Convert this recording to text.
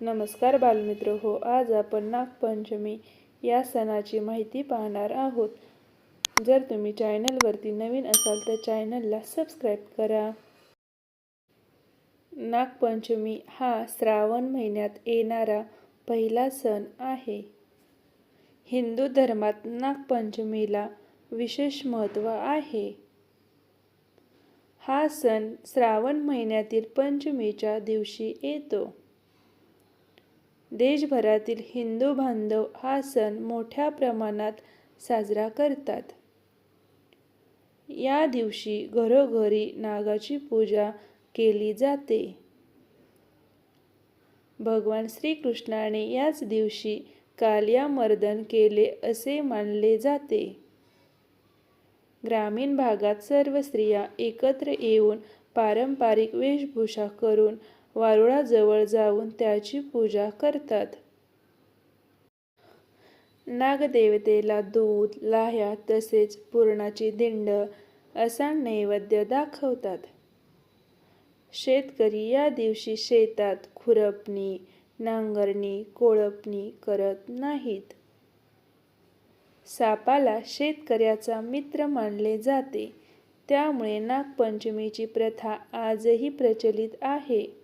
नमस्कार बालमित्र हो आज आपण नागपंचमी या सणाची माहिती पाहणार आहोत. जर तुम्ही चॅनलवरती नवीन असाल तर चॅनलला सबस्क्राईब करा. नागपंचमी हा श्रावण महिन्यात येणारा पहिला सण आहे. हिंदू धर्मात नागपंचमीला विशेष महत्त्व आहे. हा सण श्रावण महिन्यातील पंचमीच्या दिवशी येतो. देशभरातील हिंदू बांधव हा सण मोठ्या प्रमाणात साजरा करतात. या दिवशी घरोघरी नागाची पूजा केली जाते. भगवान श्रीकृष्णाने याच दिवशी कालियामर्दन केले असे मानले जाते. ग्रामीण भागात सर्व स्त्रिया एकत्र येऊन पारंपरिक वेशभूषा करून वारुळाजवळ जाऊन त्याची पूजा करतात. नागदेवतेला दूध लाह्या तसेच पुरणाची दिंड असा नैवेद्य दाखवतात. शेतकरी या दिवशी शेतात खुरपणी नांगरणी कोळपणी करत नाहीत. सापाला शेतकऱ्याचा मित्र मानले जाते. त्यामुळे नागपंचमीची प्रथा आजही प्रचलित आहे.